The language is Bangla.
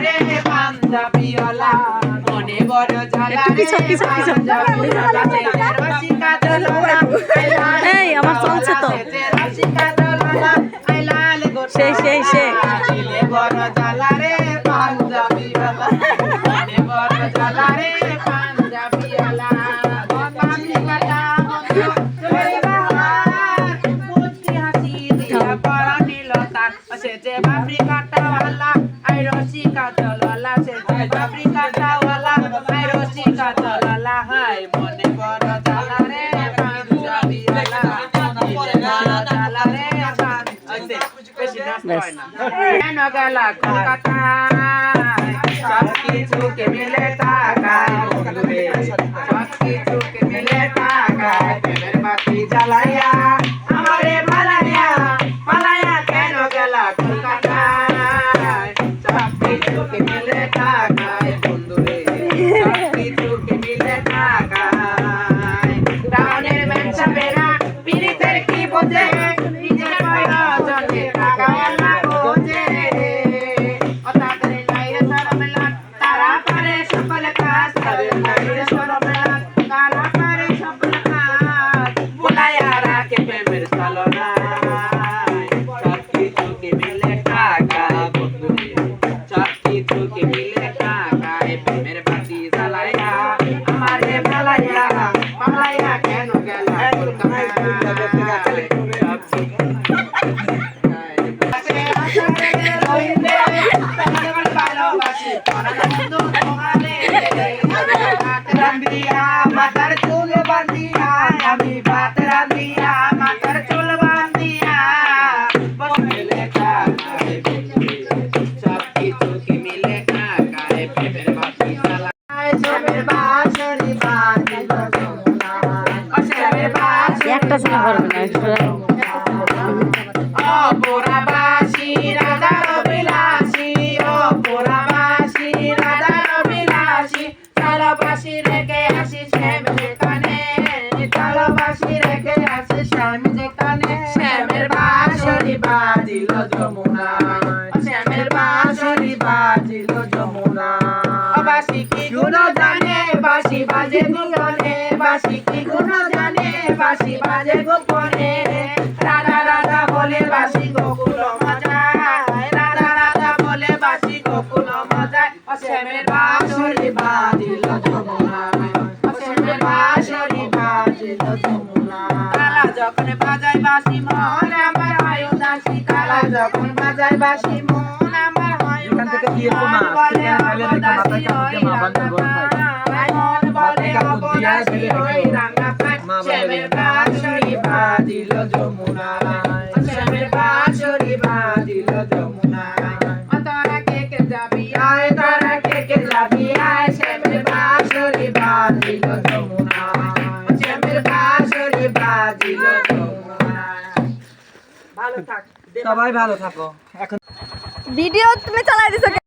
রে পাঞ্জাবিওলা মনে বড় ঝালা রে পাঞ্জাবিওলা রসিকা দলোলা এই আমার চলছে তো সেই সেই সেই যে বাপরি কাটা হাই মনে বড় জ্বালা রে পাঞ্জাবিওয়ালা দিলে বড় জ্বালা রে পাঞ্জাবি বেশি নাচতে হয় না কেন গেলা কলকাতা সব কিছুকে মিলে টাকায় পীড়িতের কি বোঝে? নিজের প্রয়োজনে টাকাওয়ালা বোঝে ও তাদের নাই রে সরমেলান তারা পারে সকল কাজ। তাদের নাই রে সরমেলান তারা পারে সকল কাজ। বুলাইয়া রাখে প্রেমের সালনায় সব কিছুকে মিলে টাকা বন্ধুরে সব কিছুকে মিলে টাকায় প্রেমের বাতি জ্বালাইয়া আমারে ভালাইয়া একটা সিনেমা করবে না একটা অপরাবাসী রাধার বিলাসী অপরাবাসী চালবাসী রেখে আসি শ্যাম যেখানে, চালবাসী রেখে আসি শ্যাম যেখানে। শ্যামের বাঁশরি বাজিল যমুনা শ্যামের বাঁশরি বাজিল যমুনা বাসি কি গুণ জানে? বাসি বাজে গোপনে বাসি কি গুণ জানে? বাসি বাজে গোপনে। রাধা রাধা বলে বাসি গোকুল মজায়। রাধা রাধা বলে বাসি গোকুল মজায়। অসীমের বাঁশরি বাজিল যমুনায়। অসীমের বাঁশরি বাজিল যমুনায়। তালা যখন বাজায় বাসি মন আমার হয় উদাসী তালা যখন বাজায় বাসি মন এখান থেকে দিয়ে তো না, বলে ফেলে রেখে মাথায় কাপড় দিয়ে মা গরম। মাথায় কাপড় দিয়ে ফেলে রেখে ওই রাঙা পায় মা বলে শ্যামের যমুনায় শ্যামের বাঁশরি বাজিল যমুনায় তোরা কে কে যাবি আয় তোরা কে কে যাবি আয় শ্যামের বাঁশরি বাজিল যমুনায়। শ্যামের বাঁশরি বাজিল যমুনায়। ভালো থাক সবাই ভালো থাকো। এখন ভিডিও তুমি চালাই দিছো